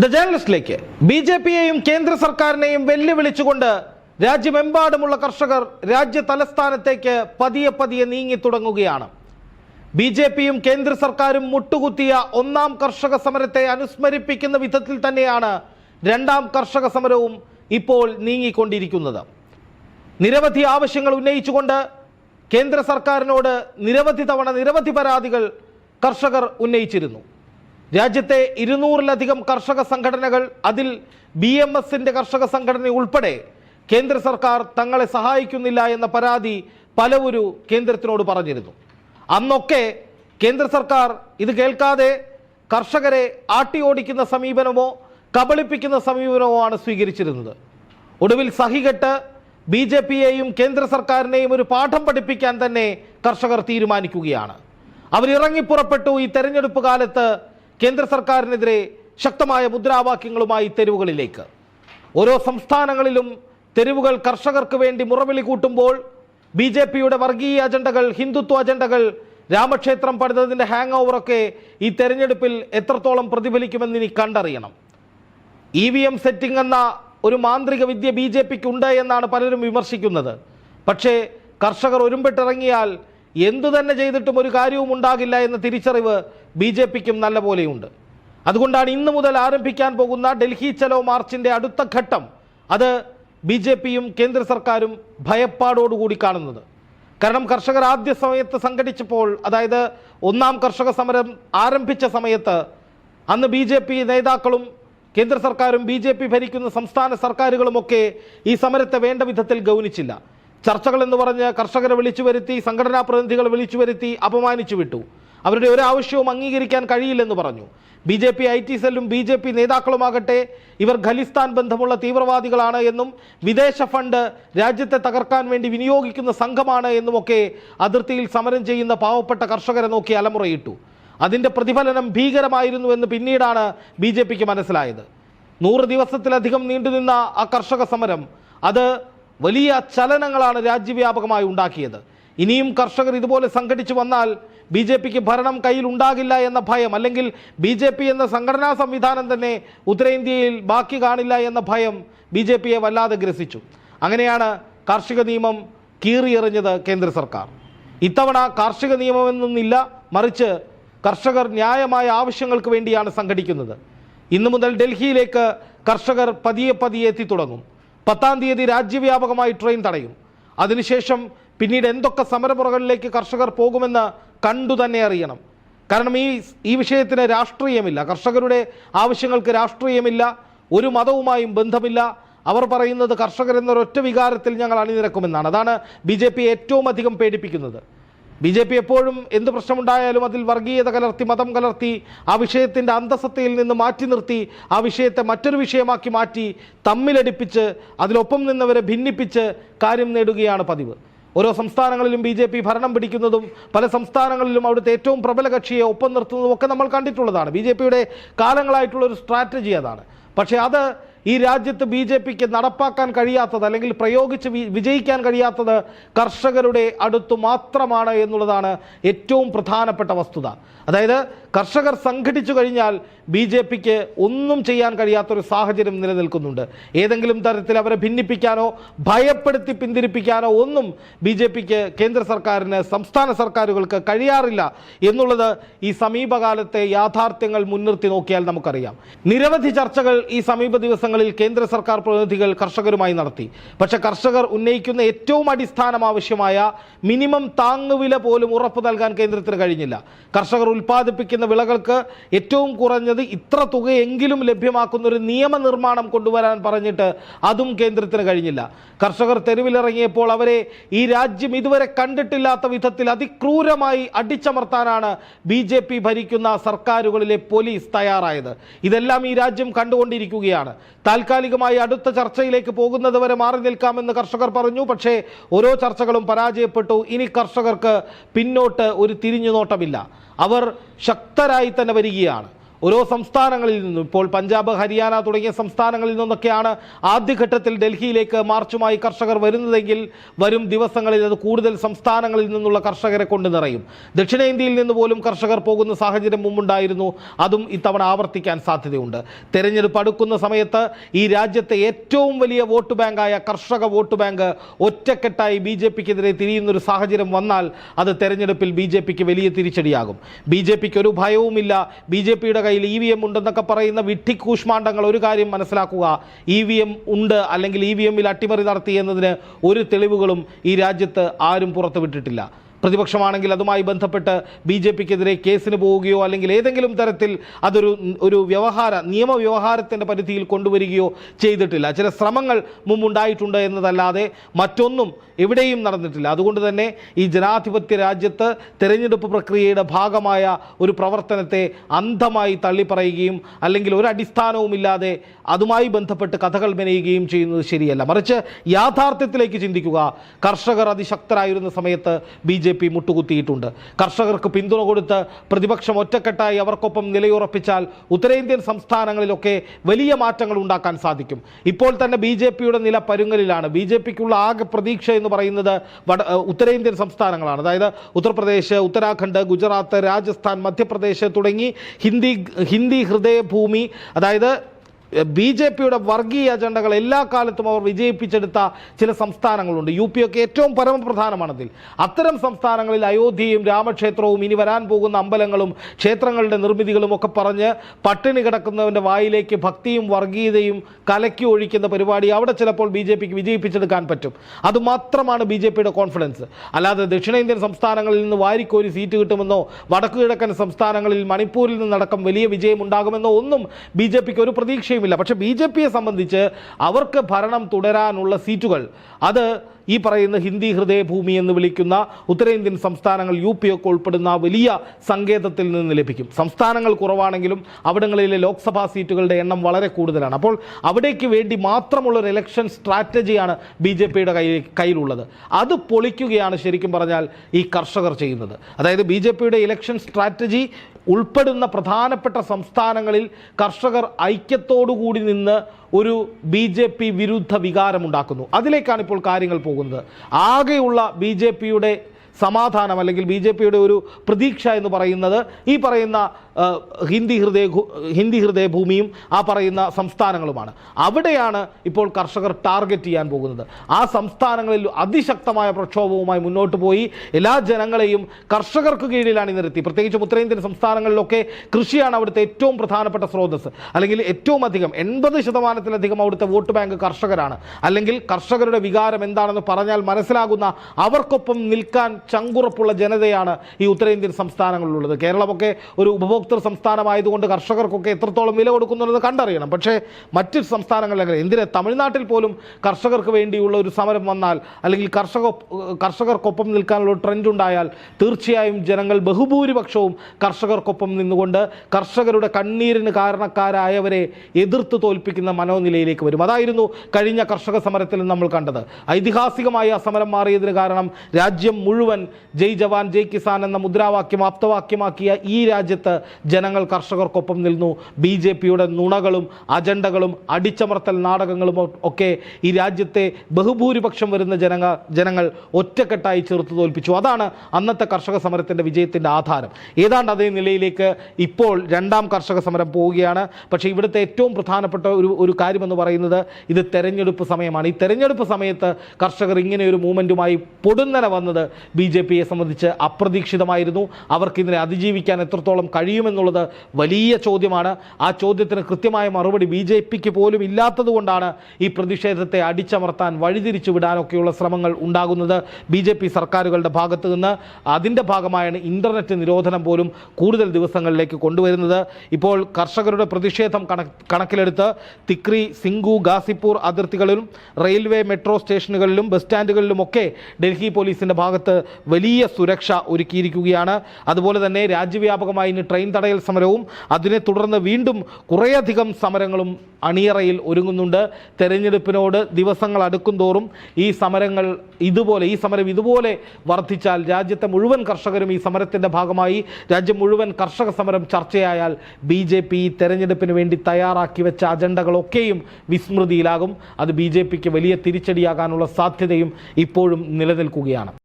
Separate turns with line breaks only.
The ജേർണലിസ്റ്റിലേക്ക് B J പിയെയും കേന്ദ്ര സർക്കാരിനെയും വെല്ലുവിളിച്ചുകൊണ്ട് രാജ്യമെമ്പാടുമുള്ള കർഷകർ രാജ്യ തലസ്ഥാനത്തേക്ക് പതിയെ പതിയെ നീങ്ങി തുടങ്ങുകയാണ്. ബി ജെ പിയും കേന്ദ്ര സർക്കാരും മുട്ടുകുത്തിയ ഒന്നാം കർഷക സമരത്തെ അനുസ്മരിപ്പിക്കുന്ന വിധത്തിൽ തന്നെയാണ് രണ്ടാം കർഷക സമരവും ഇപ്പോൾ നീങ്ങിക്കൊണ്ടിരിക്കുന്നത്. നിരവധി ആവശ്യങ്ങൾ ഉന്നയിച്ചുകൊണ്ട് കേന്ദ്ര സർക്കാരിനോട് നിരവധി തവണ നിരവധി പരാതികൾ കർഷകർ ഉന്നയിച്ചിരുന്നു. രാജ്യത്തെ ഇരുന്നൂറിലധികം കർഷക സംഘടനകൾ അതിൽ ബി എം എസിന്റെ കർഷക സംഘടന ഉൾപ്പെടെ കേന്ദ്ര സർക്കാർ തങ്ങളെ സഹായിക്കുന്നില്ല എന്ന പരാതി പലവരും കേന്ദ്രത്തിനോട് പറഞ്ഞിരുന്നു. അന്നൊക്കെ കേന്ദ്ര സർക്കാർ ഇത് കേൾക്കാതെ കർഷകരെ ആട്ടി ഓടിക്കുന്ന സമീപനമോ കബളിപ്പിക്കുന്ന സമീപനമോ ആണ് സ്വീകരിച്ചിരുന്നത്. ഒടുവിൽ സഹികെട്ട് ബി ജെ പിയെയും കേന്ദ്ര സർക്കാരിനെയും ഒരു പാഠം പഠിപ്പിക്കാൻ തന്നെ കർഷകർ തീരുമാനിക്കുകയാണ്. അവരിറങ്ങിപ്പുറപ്പെട്ടു ഈ തെരഞ്ഞെടുപ്പ് കാലത്ത് കേന്ദ്ര സർക്കാരിനെതിരെ ശക്തമായ മുദ്രാവാക്യങ്ങളുമായി തെരുവുകളിലേക്ക്. ഓരോ സംസ്ഥാനങ്ങളിലും തെരുവുകൾ കർഷകർക്ക് വേണ്ടി മുറവിളി കൂട്ടുമ്പോൾ ബി ജെ പിയുടെ വർഗീയ അജണ്ടകൾ ഹിന്ദുത്വ അജണ്ടകൾ രാമക്ഷേത്രം പണിതതിന്റെ ഹാങ് ഓവറൊക്കെ ഈ തെരഞ്ഞെടുപ്പിൽ എത്രത്തോളം പ്രതിഫലിക്കുമെന്ന് ഇനി കണ്ടറിയണം. ഇ വി എം സെറ്റിംഗ് എന്ന ഒരു മാന്ത്രിക വിദ്യ ബി ജെ പിക്ക് ഉണ്ട് എന്നാണ് പലരും വിമർശിക്കുന്നത്. പക്ഷേ കർഷകർ ഒരുമ്പിട്ടിറങ്ങിയാൽ എന്തു തന്നെ ചെയ്തിട്ടും ഒരു കാര്യവും ഉണ്ടാകില്ല എന്ന തിരിച്ചറിവ് ബി ജെ പിക്കും നല്ല പോലെയുണ്ട്. അതുകൊണ്ടാണ് ഇന്ന് മുതൽ ആരംഭിക്കാൻ പോകുന്ന ഡൽഹി ചലോ മാർച്ചിന്റെ അടുത്ത ഘട്ടം അത് ബി ജെ പിയും കേന്ദ്ര സർക്കാരും ഭയപ്പാടോടുകൂടി കാണുന്നത്. കാരണം കർഷകർ ആദ്യ സമയത്ത് സംഘടിച്ചപ്പോൾ അതായത് ഒന്നാം കർഷക സമരം ആരംഭിച്ച സമയത്ത് അന്ന് ബി ജെ പി നേതാക്കളും കേന്ദ്ര സർക്കാരും ബി ജെ പി ഭരിക്കുന്ന സംസ്ഥാന സർക്കാരുകളുമൊക്കെ ഈ സമരത്തെ വേണ്ട വിധത്തിൽ ഗൗനിച്ചില്ല. ചർച്ചകൾ എന്ന് പറഞ്ഞ് കർഷകരെ വിളിച്ചു വരുത്തി സംഘടനാ പ്രതിനിധികളെ വിളിച്ചു വരുത്തി അപമാനിച്ചു വിട്ടു. അവരുടെ ഒരു ആവശ്യവും അംഗീകരിക്കാൻ കഴിയില്ലെന്ന് പറഞ്ഞു. B J P I T സെല്ലും ബി ജെ പി നേതാക്കളുമാകട്ടെ ഇവർ ഖലിസ്ഥാൻ ബന്ധമുള്ള തീവ്രവാദികളാണ് എന്നും വിദേശ ഫണ്ട് രാജ്യത്തെ തകർക്കാൻ വേണ്ടി വിനിയോഗിക്കുന്ന സംഘമാണ് എന്നുമൊക്കെ അതിർത്തിയിൽ സമരം ചെയ്യുന്ന പാവപ്പെട്ട കർഷകരെ നോക്കി അലമുറയിട്ടു. അതിന്റെ പ്രതിഫലനം ഭീകരമായിരുന്നു എന്ന് പിന്നീടാണ് ബി ജെ പിക്ക് മനസ്സിലായത്. നൂറ് ദിവസത്തിലധികം നീണ്ടുനിന്ന ആ കർഷക സമരം അത് വലിയ ചലനങ്ങളാണ് രാജ്യവ്യാപകമായി ഉണ്ടാക്കിയത്. ഇനിയും കർഷകർ ഇതുപോലെ സംഘടിച്ചു വന്നാൽ ബി ജെ പിക്ക് ഭരണം കയ്യിൽ ഉണ്ടാകില്ല എന്ന ഭയം അല്ലെങ്കിൽ ബി ജെ പി എന്ന സംഘടനാ സംവിധാനം തന്നെ ഉത്തരേന്ത്യയിൽ ബാക്കി കാണില്ല എന്ന ഭയം ബി ജെ പിയെ വല്ലാതെ ഗ്രസിച്ചു. അങ്ങനെയാണ് കാർഷിക നിയമം കീറിയെറിഞ്ഞത് കേന്ദ്ര സർക്കാർ. ഇത്തവണ കാർഷിക നിയമമെന്നൊന്നില്ല മറിച്ച് കർഷകർ ന്യായമായ ആവശ്യങ്ങൾക്ക് വേണ്ടിയാണ് സംഘടിക്കുന്നത്. ഇന്നു മുതൽ ഡൽഹിയിലേക്ക് കർഷകർ പതിയെ പതിയെ എത്തിത്തുടങ്ങും പത്താം തീയതി രാജ്യവ്യാപകമായി ട്രെയിൻ തടയും. അതിനുശേഷം പിന്നീട് എന്തൊക്കെ സമരമുറകളിലേക്ക് കർഷകർ പോകുമെന്ന് കണ്ടു തന്നെ അറിയണം. കാരണം ഈ ഈ വിഷയത്തിന് രാഷ്ട്രീയമില്ല. കർഷകരുടെ ആവശ്യങ്ങൾക്ക് രാഷ്ട്രീയമില്ല ഒരു മതവുമായും ബന്ധമില്ല. അവർ പറയുന്നത് കർഷകർ എന്നൊരൊറ്റ വികാരത്തിൽ ഞങ്ങൾ അണിനിരക്കുമെന്നാണ്. അതാണ് ബി ഏറ്റവും അധികം പേടിപ്പിക്കുന്നത്. ബി ജെ പി എപ്പോഴും എന്ത് പ്രശ്നമുണ്ടായാലും അതിൽ വർഗീയത കലർത്തി മതം കലർത്തി ആ വിഷയത്തിന്റെ അന്തസത്തയിൽ നിന്ന് മാറ്റി നിർത്തി ആ വിഷയത്തെ മറ്റൊരു വിഷയമാക്കി മാറ്റി തമ്മിലടിപ്പിച്ച് അതിലൊപ്പം നിന്നവരെ ഭിന്നിപ്പിച്ച് കാര്യം നേടുകയാണ് പതിവ്. ഓരോ സംസ്ഥാനങ്ങളിലും ബി ജെ പി ഭരണം പിടിക്കുന്നതും പല സംസ്ഥാനങ്ങളിലും അവിടുത്തെ ഏറ്റവും പ്രബല കക്ഷിയെ ഒപ്പം നിർത്തുന്നതും ഒക്കെ നമ്മൾ കണ്ടിട്ടുള്ളതാണ്. ബി ജെ പിയുടെ കാലങ്ങളായിട്ടുള്ള ഒരു സ്ട്രാറ്റജി അതാണ്. പക്ഷേ അത് ഈ രാജ്യത്ത് ബി ജെ പിക്ക് നടപ്പാക്കാൻ കഴിയാത്തത് അല്ലെങ്കിൽ പ്രയോഗിച്ച് വിജയിക്കാൻ കഴിയാത്തത് കർഷകരുടെ അടുത്തു മാത്രമാണ് എന്നുള്ളതാണ് ഏറ്റവും പ്രധാനപ്പെട്ട വസ്തുത. അതായത് കർഷകർ സംഘടിച്ചു കഴിഞ്ഞാൽ ബി ജെ പിക്ക് ഒന്നും ചെയ്യാൻ കഴിയാത്തൊരു സാഹചര്യം നിലനിൽക്കുന്നുണ്ട്. ഏതെങ്കിലും തരത്തിൽ അവരെ ഭിന്നിപ്പിക്കാനോ ഭയപ്പെടുത്തി പിന്തിരിപ്പിക്കാനോ ഒന്നും ബി ജെ പിക്ക് കേന്ദ്ര സർക്കാരിന് സംസ്ഥാന സർക്കാരുകൾക്ക് കഴിയാറില്ല എന്നുള്ളത് ഈ സമീപകാലത്തെ യാഥാർത്ഥ്യങ്ങൾ മുൻനിർത്തി നോക്കിയാൽ നമുക്കറിയാം. നിരവധി ചർച്ചകൾ ഈ സമീപ ദിവസങ്ങളിൽ കേന്ദ്ര സർക്കാർ പ്രതിനിധികൾ കർഷകരുമായി നടത്തി. പക്ഷെ കർഷകർ ഉന്നയിക്കുന്ന ഏറ്റവും അടിസ്ഥാനം ആവശ്യമായ മിനിമം താങ്ങുവില പോലും ഉറപ്പ് നൽകാൻ കേന്ദ്രത്തിന് കഴിഞ്ഞില്ല. കർഷകർ ഉൽപ്പാദിപ്പിക്കുന്ന വിളകൾക്ക് ഏറ്റവും കുറഞ്ഞത് ഇത്ര തുകയെങ്കിലും ലഭ്യമാക്കുന്ന ഒരു നിയമനിർമ്മാണം കൊണ്ടുവരാൻ പറഞ്ഞിട്ട് അതും കേന്ദ്രത്തിന് കഴിഞ്ഞില്ല. കർഷകർ തെരുവിലിറങ്ങിയപ്പോൾ അവരെ ഈ രാജ്യം ഇതുവരെ കണ്ടിട്ടില്ലാത്ത വിധത്തിൽ അതിക്രൂരമായി അടിച്ചമർത്താനാണ് ബി ജെ പി ഭരിക്കുന്ന സർക്കാരുകളിലെ പോലീസ് തയ്യാറായത്. ഇതെല്ലാം ഈ രാജ്യം കണ്ടുകൊണ്ടിരിക്കുകയാണ്. താൽക്കാലികമായി അടുത്ത ചർച്ചയിലേക്ക് പോകുന്നത് വരെ മാറി നിൽക്കാമെന്ന് കർഷകർ പറഞ്ഞു. പക്ഷേ ഓരോ ചർച്ചകളും പരാജയപ്പെട്ടു. ഇനി കർഷകർക്ക് പിന്നോട്ട് ഒരു തിരിഞ്ഞുനോട്ടമില്ല. അവർ ശക്തരായി തന്നെ വരികയാണ്. ഓരോ സംസ്ഥാനങ്ങളിൽ നിന്നും ഇപ്പോൾ പഞ്ചാബ് ഹരിയാന തുടങ്ങിയ സംസ്ഥാനങ്ങളിൽ നിന്നൊക്കെയാണ് ആദ്യഘട്ടത്തിൽ ഡൽഹിയിലേക്ക് മാർച്ചുമായി കർഷകർ വരുന്നതെങ്കിൽ വരും ദിവസങ്ങളിൽ അത് കൂടുതൽ സംസ്ഥാനങ്ങളിൽ നിന്നുള്ള കർഷകരെ കൊണ്ട് നിറയും. ദക്ഷിണേന്ത്യയിൽ നിന്ന് പോലും കർഷകർ പോകുന്ന സാഹചര്യം മുമ്പുണ്ടായിരുന്നു. അതും ഇത്തവണ ആവർത്തിക്കാൻ സാധ്യതയുണ്ട്. തെരഞ്ഞെടുപ്പ് അടുക്കുന്ന സമയത്ത് ഈ രാജ്യത്തെ ഏറ്റവും വലിയ വോട്ട് ബാങ്കായ കർഷക വോട്ട് ബാങ്ക് ഒറ്റക്കെട്ടായി ബി ജെ പിക്കെതിരെ തിരിയുന്നൊരു സാഹചര്യം വന്നാൽ അത് തെരഞ്ഞെടുപ്പിൽ ബി ജെ പിക്ക് വലിയ തിരിച്ചടിയാകും. ബി ജെ പിക്ക് ഒരു ഭയവുമില്ല. ബി ജെ പിയുടെ കയ്യിൽ ഇ വി എം ഉണ്ടെന്നൊക്കെ പറയുന്ന വിഡ്ഢിക്കൂഷ്മാണ്ഡങ്ങൾ ഒരു കാര്യം മനസ്സിലാക്കുക. ഇ വി എം ഉണ്ട് അല്ലെങ്കിൽ ഇ വി എമ്മിൽ അട്ടിമറി നടത്തി എന്നതിന് ഒരു തെളിവുകളും ഈ രാജ്യത്ത് ആരും പുറത്തുവിട്ടിട്ടില്ല. പ്രതിപക്ഷമാണെങ്കിൽ അതുമായി ബന്ധപ്പെട്ട് ബി ജെ പിക്കെതിരെ കേസിന് പോവുകയോ അല്ലെങ്കിൽ ഏതെങ്കിലും തരത്തിൽ അതൊരു ഒരു വ്യവഹാര നിയമവ്യവഹാരത്തിന്റെ പരിധിയിൽ കൊണ്ടുവരികയോ ചെയ്തിട്ടില്ല. ചില ശ്രമങ്ങൾ മുമ്പുണ്ടായിട്ടുണ്ട് എന്നതല്ലാതെ മറ്റൊന്നും എവിടെയും നടന്നിട്ടില്ല. അതുകൊണ്ട് തന്നെ ഈ ജനാധിപത്യ രാജ്യത്ത് തെരഞ്ഞെടുപ്പ് പ്രക്രിയയുടെ ഭാഗമായ ഒരു പ്രവർത്തനത്തെ അന്ധമായി തള്ളിപ്പറയുകയും അല്ലെങ്കിൽ ഒരു അടിസ്ഥാനവുമില്ലാതെ അതുമായി ബന്ധപ്പെട്ട് കഥകൾ മെനയുകയും ചെയ്യുന്നത് ശരിയല്ല. മറിച്ച് യാഥാർത്ഥ്യത്തിലേക്ക് ചിന്തിക്കുക. കർഷകർ അതിശക്തരായിരുന്ന സമയത്ത് ബി ജെ പി മുട്ടുകുത്തിയിട്ടുണ്ട്. കർഷകർക്ക് പിന്തുണ കൊടുത്ത് പ്രതിപക്ഷം ഒറ്റക്കെട്ടായി അവർക്കൊപ്പം നിലയുറപ്പിച്ചാൽ ഉത്തരേന്ത്യൻ സംസ്ഥാനങ്ങളിലൊക്കെ വലിയ മാറ്റങ്ങൾ ഉണ്ടാക്കാൻ സാധിക്കും. ഇപ്പോൾ തന്നെ ബി ജെ പിയുടെ നില പരുങ്ങലിലാണ്. ബി ജെ പിക്കുള്ള ആകെ പ്രതീക്ഷ എന്ന് പറയുന്നത് വട ഉത്തരേന്ത്യൻ സംസ്ഥാനങ്ങളാണ്. അതായത് ഉത്തർപ്രദേശ് ഉത്തരാഖണ്ഡ് ഗുജറാത്ത് രാജസ്ഥാൻ മധ്യപ്രദേശ് തുടങ്ങി ഹിന്ദി ഹിന്ദി ഹൃദയഭൂമി അതായത് ബി ജെ പിയുടെ വർഗീയ അജണ്ടകൾ എല്ലാ കാലത്തും അവർ വിജയിപ്പിച്ചെടുത്ത ചില സംസ്ഥാനങ്ങളുണ്ട്. യു പി ഒക്കെ ഏറ്റവും പരമപ്രധാനമാണതിൽ. അത്തരം സംസ്ഥാനങ്ങളിൽ അയോധ്യയും രാമക്ഷേത്രവും ഇനി വരാൻ പോകുന്ന അമ്പലങ്ങളും ക്ഷേത്രങ്ങളുടെ നിർമ്മിതികളും ഒക്കെ പറഞ്ഞ് പട്ടിണി കിടക്കുന്നവന്റെ വായിലേക്ക് ഭക്തിയും വർഗീയതയും കലക്കി ഒഴിക്കുന്ന പരിപാടി അവിടെ ചിലപ്പോൾ ബി ജെ പിക്ക് വിജയിപ്പിച്ചെടുക്കാൻ പറ്റും. അതുമാത്രമാണ് ബി ജെ പിയുടെ കോൺഫിഡൻസ്. അല്ലാതെ ദക്ഷിണേന്ത്യൻ സംസ്ഥാനങ്ങളിൽ നിന്ന് വാരിക്കോരി സീറ്റ് കിട്ടുമെന്നോ വടക്കു കിഴക്കൻ സംസ്ഥാനങ്ങളിൽ മണിപ്പൂരിൽ നിന്നടക്കം വലിയ വിജയം ഉണ്ടാകുമെന്നോ ഒന്നും ബി ജെ പിക്ക് ഒരു പ്രതീക്ഷയുമില്ല പക്ഷേ ബി ജെ പിയെ സംബന്ധിച്ച് അവർക്ക് ഭരണം തുടരാനുള്ള സീറ്റുകൾ. അത് ഈ പറയുന്ന ഹിന്ദി ഹൃദയഭൂമി എന്ന് വിളിക്കുന്ന ഉത്തരേന്ത്യൻ സംസ്ഥാനങ്ങൾ യു പി ഒക്കെ ഉൾപ്പെടുന്ന വലിയ സങ്കേതത്തിൽ നിന്ന് ലഭിക്കും. സംസ്ഥാനങ്ങൾ കുറവാണെങ്കിലും അവിടങ്ങളിലെ ലോക്സഭാ സീറ്റുകളുടെ എണ്ണം വളരെ കൂടുതലാണ്. അപ്പോൾ അവിടേക്ക് വേണ്ടി മാത്രമുള്ള ഒരു ഇലക്ഷൻ സ്ട്രാറ്റജിയാണ് ബി ജെ പിയുടെ കയ്യിൽ കയ്യിലുള്ളത്. അത് പൊളിക്കുകയാണ് ശരിക്കും പറഞ്ഞാൽ ഈ കർഷകർ ചെയ്യുന്നത്. അതായത് ബി ജെ പിയുടെ ഇലക്ഷൻ സ്ട്രാറ്റജി ഉൾപ്പെടുന്ന പ്രധാനപ്പെട്ട സംസ്ഥാനങ്ങളിൽ കർഷകർ ഐക്യത്തോടുകൂടി നിന്ന് ഒരു ബി ജെ പി വിരുദ്ധ വികാരമുണ്ടാക്കുന്നു. അതിലേക്കാണ് ഇപ്പോൾ കാര്യങ്ങൾ പോകുന്നത്. ആകെയുള്ള ബി ജെ പിയുടെ സമാധാനം അല്ലെങ്കിൽ ബി ജെ പിയുടെ ഒരു പ്രതീക്ഷ എന്ന് പറയുന്നത് ഈ പറയുന്ന ഹിന്ദി ഹൃദയ ഹിന്ദി ഹൃദയഭൂമിയും ആ പറയുന്ന സംസ്ഥാനങ്ങളുമാണ്. അവിടെയാണ് ഇപ്പോൾ കർഷകർ ടാർഗറ്റ് ചെയ്യാൻ പോകുന്നത്. ആ സംസ്ഥാനങ്ങളിൽ അതിശക്തമായ പ്രക്ഷോഭവുമായി മുന്നോട്ട് പോയി എല്ലാ ജനങ്ങളെയും കർഷകർക്ക് കീഴിലാണ് നിർത്തി പ്രത്യേകിച്ചും ഉത്തരേന്ത്യൻ സംസ്ഥാനങ്ങളിലൊക്കെ കൃഷിയാണ് അവിടുത്തെ ഏറ്റവും പ്രധാനപ്പെട്ട സ്രോതസ് അല്ലെങ്കിൽ ഏറ്റവും അധികം എൺപത് ശതമാനത്തിലധികം അവിടുത്തെ വോട്ട് ബാങ്ക് കർഷകരാണ്. അല്ലെങ്കിൽ കർഷകരുടെ വികാരം എന്താണെന്ന് പറഞ്ഞാൽ മനസ്സിലാകുന്ന അവർക്കൊപ്പം നിൽക്കാൻ ചങ്കുറപ്പുള്ള ജനതയാണ് ഈ ഉത്തരേന്ത്യൻ സംസ്ഥാനങ്ങളിലുള്ളത്. കേരളമൊക്കെ ഒരു ഉപഭോക്തൃ സംസ്ഥാനമായതുകൊണ്ട് കർഷകർക്കൊക്കെ എത്രത്തോളം വില കൊടുക്കുന്നുണ്ടെന്ന് കണ്ടറിയണം. പക്ഷേ മറ്റ് സംസ്ഥാനങ്ങളിലങ്ങനെ എന്തിന്? തമിഴ്നാട്ടിൽ പോലും കർഷകർക്ക് വേണ്ടിയുള്ള ഒരു സമരം വന്നാൽ അല്ലെങ്കിൽ കർഷക കർഷകർക്കൊപ്പം നിൽക്കാനുള്ള ട്രെൻഡ് ഉണ്ടായാൽ തീർച്ചയായും ജനങ്ങൾ ബഹുഭൂരിപക്ഷവും കർഷകർക്കൊപ്പം നിന്നുകൊണ്ട് കർഷകരുടെ കണ്ണീരിന് കാരണക്കാരായവരെ എതിർത്ത് തോൽപ്പിക്കുന്ന മനോനിലയിലേക്ക് വരും. അതായിരുന്നു കഴിഞ്ഞ കർഷക സമരത്തിൽ നമ്മൾ കണ്ടത്. ഐതിഹാസികമായി ആ സമരം മാറിയതിന് കാരണം രാജ്യം മുഴുവൻ ജയ് ജവാൻ ജയ് കിസാൻ എന്ന മുദ്രാവാക്യം ആപ്തവാക്യമാക്കിയ ഈ രാജ്യത്ത് ജനങ്ങൾ കർഷകർക്കൊപ്പം നിന്നു ബി ജെ പിയുടെ നുണകളും അജണ്ടകളും അടിച്ചമർത്തൽ നാടകങ്ങളും ഒക്കെ ഈ രാജ്യത്തെ ബഹുഭൂരിപക്ഷം വരുന്ന ജനങ്ങ ജനങ്ങൾ ഒറ്റക്കെട്ടായി ചെറുത്തു തോൽപ്പിച്ചു. അതാണ് അന്നത്തെ കർഷക സമരത്തിന്റെ വിജയത്തിന്റെ ആധാരം. ഏതാണ്ട് അതേ നിലയിലേക്ക് ഇപ്പോൾ രണ്ടാം കർഷക സമരം പോവുകയാണ്. പക്ഷേ ഇവിടുത്തെ ഏറ്റവും പ്രധാനപ്പെട്ട ഒരു ഒരു കാര്യമെന്ന് പറയുന്നത് ഇത് തെരഞ്ഞെടുപ്പ് സമയമാണ്. ഈ തെരഞ്ഞെടുപ്പ് സമയത്ത് കർഷകർ ഇങ്ങനെ ഒരു മൂവ്മെന്റുമായി പൊടുന്നനെ വന്നത് ബി ജെ പിയെ സംബന്ധിച്ച് അപ്രതീക്ഷിതമായിരുന്നു. അവർക്കിതിനെ അതിജീവിക്കാൻ എത്രത്തോളം കഴിയുമെന്നുള്ളത് വലിയ ചോദ്യമാണ്. ആ ചോദ്യത്തിന് കൃത്യമായ മറുപടി ബി ജെ പിക്ക് പോലും ഇല്ലാത്തതുകൊണ്ടാണ് ഈ പ്രതിഷേധത്തെ അടിച്ചമർത്താൻ വഴിതിരിച്ചു വിടാനൊക്കെയുള്ള ശ്രമങ്ങൾ ഉണ്ടാകുന്നത് ബി ജെ പി സർക്കാരുകളുടെ ഭാഗത്തു നിന്ന്. അതിന്റെ ഭാഗമായാണ് ഇന്റർനെറ്റ് നിരോധനം പോലും കൂടുതൽ ദിവസങ്ങളിലേക്ക് കൊണ്ടുവരുന്നത്. ഇപ്പോൾ കർഷകരുടെ പ്രതിഷേധം കണക്കിലെടുത്ത് തിക്രി സിംഗു ഗാസിപ്പൂർ അതിർത്തികളിലും റെയിൽവേ മെട്രോ സ്റ്റേഷനുകളിലും ബസ് സ്റ്റാൻഡുകളിലുമൊക്കെ ഡൽഹി പോലീസിന്റെ ഭാഗത്ത് വലിയ സുരക്ഷ ഒരുക്കിയിരിക്കുകയാണ്. അതുപോലെ തന്നെ രാജ്യവ്യാപകമായി ഇനി ട്രെയിൻ തടയൽ സമരവും അതിനെ തുടർന്ന് വീണ്ടും കുറേയധികം സമരങ്ങളും അണിയറയിൽ ഒരുങ്ങുന്നുണ്ട്. തെരഞ്ഞെടുപ്പിനോട് ദിവസങ്ങൾ അടുക്കും തോറും ഈ സമരങ്ങൾ ഇതുപോലെ ഈ സമരം ഇതുപോലെ വർദ്ധിച്ചാൽ രാജ്യത്തെ മുഴുവൻ കർഷകരും ഈ സമരത്തിന്റെ ഭാഗമായി രാജ്യം മുഴുവൻ കർഷക സമരം ചർച്ചയായാൽ ബി ജെ പി തെരഞ്ഞെടുപ്പിന് വേണ്ടി തയ്യാറാക്കി വെച്ച അജണ്ടകളൊക്കെയും വിസ്മൃതിയിലാകും. അത് ബി ജെ പിക്ക് വലിയ തിരിച്ചടിയാകാനുള്ള സാധ്യതയും ഇപ്പോഴും നിലനിൽക്കുകയാണ്.